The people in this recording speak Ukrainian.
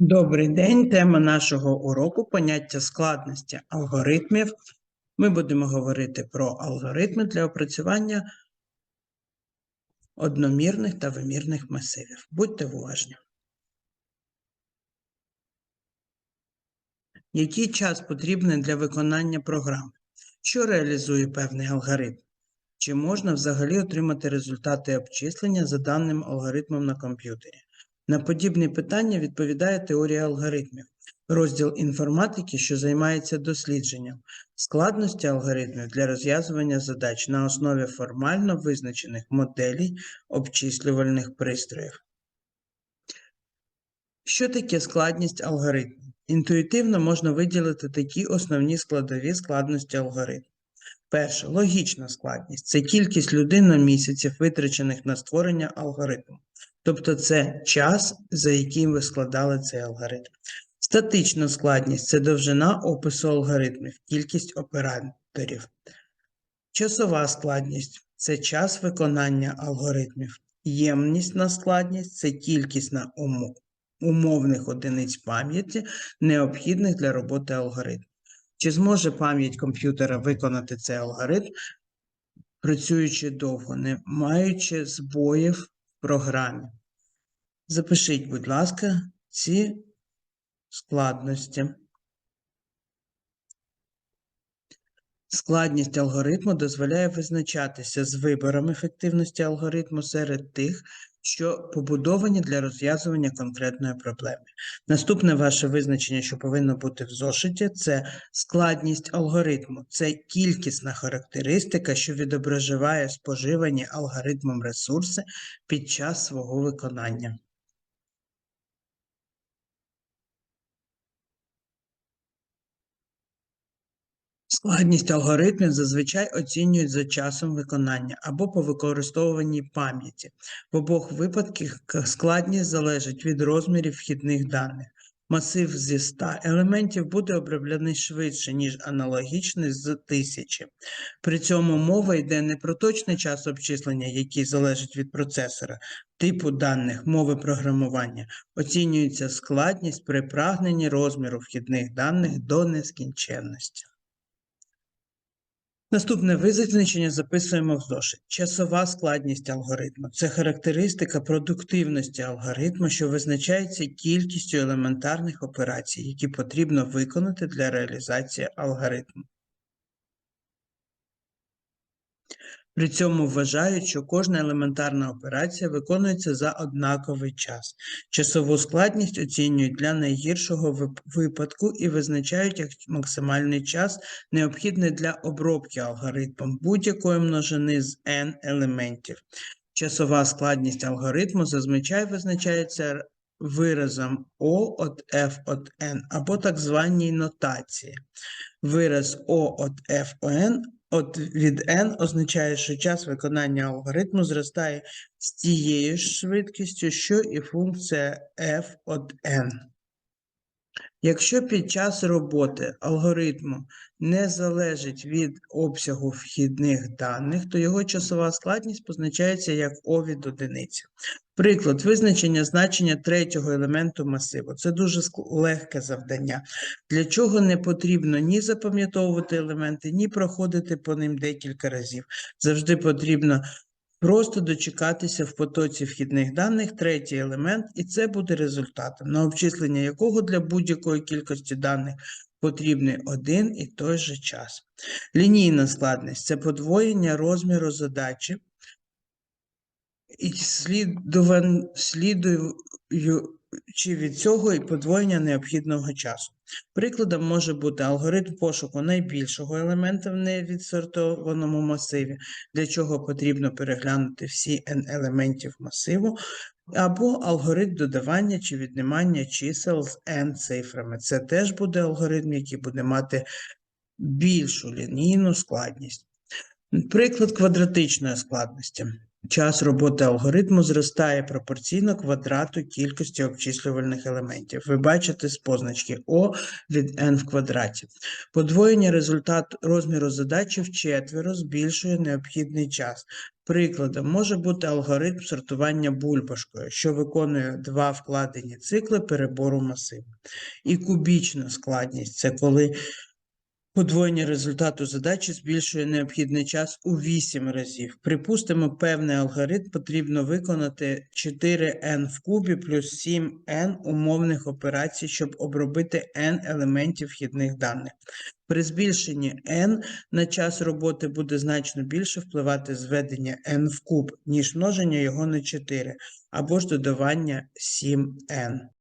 Добрий день. Тема нашого уроку поняття складності алгоритмів. Ми будемо говорити про алгоритми для опрацювання одномірних та вимірних масивів. Будьте уважні. Який час потрібний для виконання програми? Що реалізує певний алгоритм? Чи можна взагалі отримати результати обчислення за даним алгоритмом на комп'ютері? На подібні питання відповідає теорія алгоритмів, розділ інформатики, що займається дослідженням складності алгоритмів для розв'язування задач на основі формально визначених моделей обчислювальних пристроїв. Що таке складність алгоритму? Інтуїтивно можна виділити такі основні складові складності алгоритму. Перше логічна складність це кількість людиномісяців, витрачених на створення алгоритму. Тобто це час, за яким ви складали цей алгоритм. Статична складність це довжина опису алгоритмів, кількість операторів. Часова складність це час виконання алгоритмів. Ємнісна складність це кількість на умо- умовних одиниць пам'яті, необхідних для роботи алгоритму. Чи зможе пам'ять комп'ютера виконати цей алгоритм, працюючи довго, не маючи збоїв в програмі? Запишіть, будь ласка, ці складності. Складність алгоритму дозволяє визначатися з вибором ефективності алгоритму серед тих, що побудовані для розв'язування конкретної проблеми. Наступне ваше визначення, що повинно бути в зошиті, це складність алгоритму. Це кількісна характеристика, що відображає споживані алгоритмом ресурси під час свого виконання. Складність алгоритмів зазвичай оцінюють за часом виконання або по використовуванні пам'яті. В обох випадках складність залежить від розмірів вхідних даних. Масив зі 100 елементів буде оброблений швидше, ніж аналогічний з 1000. При цьому мова йде не про точний час обчислення, який залежить від процесора, типу даних, мови програмування. Оцінюється складність при прагненні розміру вхідних даних до нескінченності. Наступне визначення записуємо в зошит. Часова складність алгоритму це характеристика продуктивності алгоритму, що визначається кількістю елементарних операцій, які потрібно виконати для реалізації алгоритму. При цьому вважають, що кожна елементарна операція виконується за однаковий час. Часову складність оцінюють для найгіршого випадку і визначають як максимальний час, необхідний для обробки алгоритмом будь-якої множини з n елементів. Часова складність алгоритму зазвичай визначається виразом O от F от N або так званій нотації. Вираз O от F N от від n означає, що час виконання алгоритму зростає з тією ж швидкістю, що і функція f от n. Якщо під час роботи алгоритму не залежить від обсягу вхідних даних, то його часова складність позначається як O від одиниці. Приклад визначення значення третього елементу масиву. Це дуже легке завдання, для чого не потрібно ні запам'ятовувати елементи, ні проходити по ним декілька разів. Завжди потрібно Просто дочекатися в потоці вхідних даних третій елемент, і це буде результатом, на обчислення якого для будь-якої кількості даних потрібний один і той же час. Лінійна складність це подвоєння розміру задачі і слідуючи від цього і подвоєння необхідного часу. Прикладом може бути алгоритм пошуку найбільшого елемента в невідсортованому масиві, для чого потрібно переглянути всі n елементів масиву, або алгоритм додавання чи віднімання чисел з n цифрами. Це теж буде алгоритм, який буде мати більшу лінійну складність. Приклад квадратичної складності. Час роботи алгоритму зростає пропорційно квадрату кількості обчислювальних елементів. Ви бачите з позначки O від n в квадраті. Подвоєння результату розміру задачі вчетверо збільшує необхідний час. Прикладом може бути алгоритм сортування бульбашкою, що виконує два вкладені цикли перебору масиву. І кубічна складність це коли подвоєння результату задачі збільшує необхідний час у 8 разів. Припустимо, певний алгоритм потрібно виконати 4n в кубі плюс 7n умовних операцій, щоб обробити n елементів вхідних даних. При збільшенні n на час роботи буде значно більше впливати зведення n в куб, ніж множення його на 4, або ж додавання 7n.